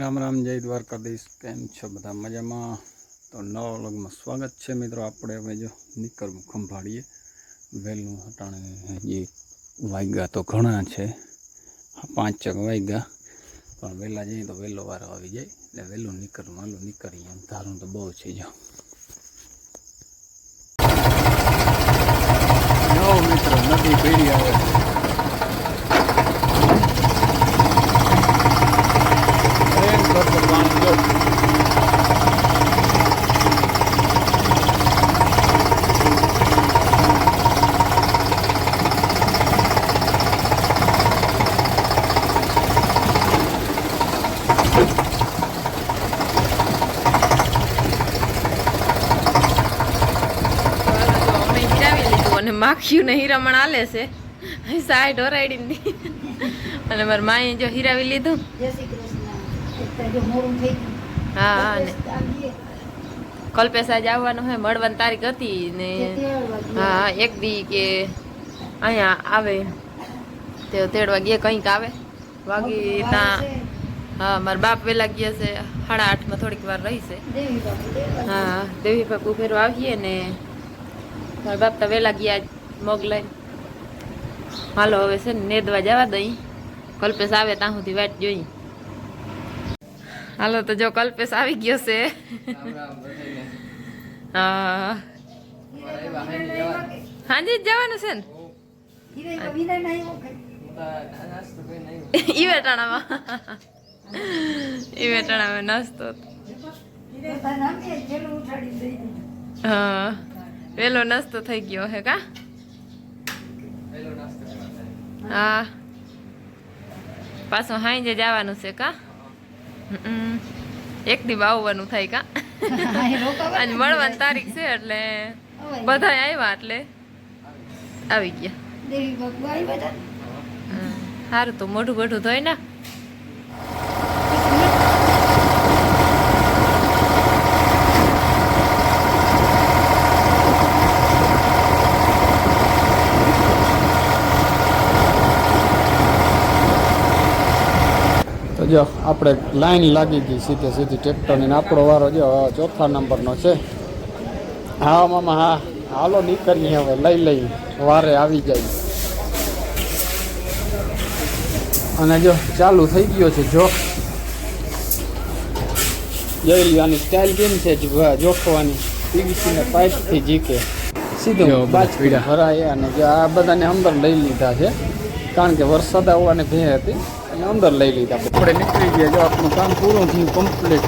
રામ રામ, જય દ્વારકાધીશ. કેમ છો બધા? મજામાં? તો નવા વ્લોગમાં સ્વાગત છે મિત્રો આપણે. હવે જો નીકળવું ખંભાળીએ. વહેલું હટાણે જે વાગ્યા તો ઘણા છે. પાંચ ચક વાગ્યા પણ વહેલા જઈએ તો વહેલો વારો આવી જાય. એટલે વહેલું નીકળવું, વહેલું નીકળીએ. એમ ધારું તો બહુ છે, જો. મિત્રો, નદી પેઢી આવે છે ટ્રેન કરતો પાણી જો અમે હીરાવી લીધું અને માખ્યું ને હીરામણ આલે છે. સાઈડ ઓરાડીને અને મારા માએ જો હીરાવી લીધું. હા હા ને આવીએ. કલ્પેશ આજે આવવાનું હોય મળવાની તારીખ હતી ને. હા એક દી કે અહીંયા આવે. તે તેડ વાગે કંઈક આવે. વાગી ત્યાં હા મારા બાપ વેલા ગયા છે સાડા આઠમાં થોડીક વાર રહી છે. હા દેવી બાપુ ફેરવા આવીએ ને મારા બાપ તો વેલા ગયા મગ હાલો, હવે છે ને નેદવા જવા દઈ. કલ્પેશ આવે ત્યાં સુધી વાટ જોઈ. હાલો, તો જો કલ્પેશ આવી ગયો છે. હા. હાજી જવાનું છે ને. ઈ વેટાણામાં. ઈ વેટાણામાં નાસ્તો. હા. વેલો નાસ્તો થઈ ગયો હે કા? હા. પાછું હાંજે જવાનું છે કા. એક દી આવવાનું થાય કા? અને મળવાની તારીખ છે એટલે બધા આવ્યા એટલે આવી ગયા. સારું તો મોઢું મોઢું ધોઈ ના જો આપણે લાઈન લાગી ગઈ સીધે સીધી ટ્રેક્ટરની ને આપણો વારો જો ચોથા નંબરનો છે. હા મામા હા. હાલો નીકળીએ હવે. લઈ લઈ. વારે આવી જાય. અને જો ચાલુ થઈ ગયો છે જોખ જોઈ લ્યો આની સ્ટાઇલ કેમ છે જોખવાની. પીવીસી ને પાઇપથી જીકે. સીધો બાજુ ભરાય અને જો આ બધાને અંદર લઈ લીધા છે. કારણ કે વરસાદ આવવાની ભે હતી. અને અંદર લઈ લીધા. આપણે નીકળી ગયા જો આપણું કામ પૂરું થયું કમ્પ્લીટ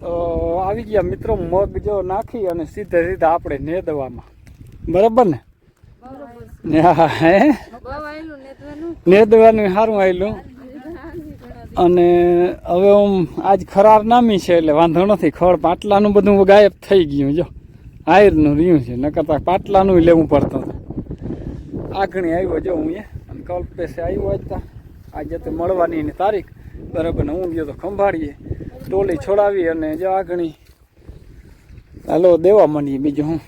તો આવી ગયા મિત્રો, મગ જો નાખી અને સીધે સીધા આપણે નેદવામાં. બરાબર ને? નેદવાનું સારું આવેલું અને હવે હું આજ ખરાર નામી છે એટલે વાંધો નથી ખડ પાટલાનું બધું ગાયબ થઈ ગયું, જો. આયરનું રહ્યું છે ન કરતા પાટલાનું લેવું પડતું આગણી આવ્યો જો હું એ, અને કલ્પેશે આવ્યો આજ તા. આજે તો મળવાની એની તારીખ. બરાબર હું ગયો તો ખંભાળીએ. ટોલી છોડાવી અને જો આગણી હાલો દેવા માંડીએ બીજું હું?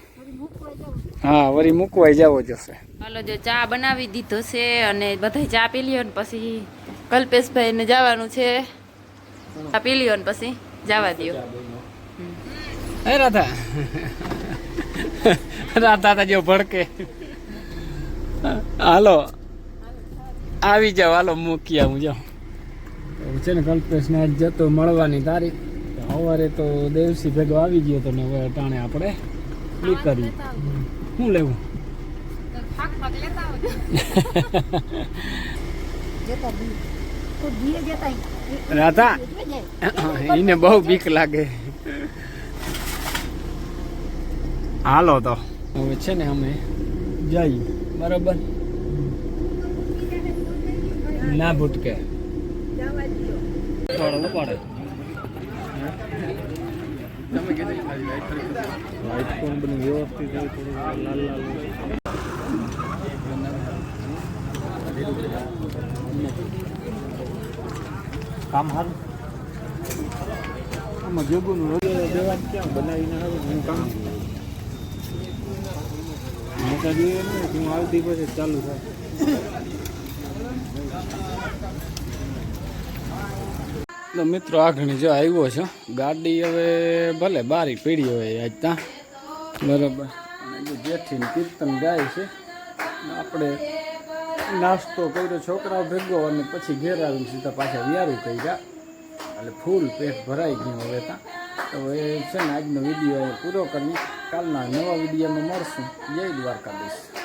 હા વળી મૂકવાય જાવો જશે. હાલો જો ચા બનાવી દીધો છે અને બધા ચા પી લ્યો ને પછી કલ્પેશભાઈ ને જવાનું છે. ચા પી લ્યો ને પછી જવા દો હે રાધા? રાધા તા જો ભડકે. હાલો આવી જાવ હાલો મૂકી આવું જાઉં એવું છે ને કલ્પેશને આજ જતો મળવાની તારીખ. સવારે તો દેવસી ભેગો આવી ગયો તો ને હવે અટાણે આપણે નીકળી શું લેવું રાધા એને બહુ બીક લાગે હાલો તો હવે છે ને અમે જઈએ બરાબર ના ભૂટકે થોડો ઉપાડે તમે કીધું લાઈટ કોણ બની વ્યવસ્થિત હોય થોડું લાલ લાલ કામ હારું આમાં જોગુનું રોજ દેવા ક્યાં બનાવીને આવે હું કામ હું તો જોઈએ ને હું આવતી પછી ચાલુ થાય તો મિત્રો આગળ જો આવ્યો છે. ગાડી હવે ભલે બારી પીડી હોય આજ ત્યાં બરાબર. જેથી કીર્તન ગાય છે. આપણે નાસ્તો કર્યો, છોકરાઓ ભેગો અને પછી ઘેર આવીને સીધા પાછા વિયારું ગયા. એટલે ફૂલ પેટ ભરાઈ ગયું હવે ત્યાં તો હવે છે ને, આજનો વીડિયો પૂરો કરી કાલના નવા વિડીયોમાં મળશું. જય દ્વારકાધીશ.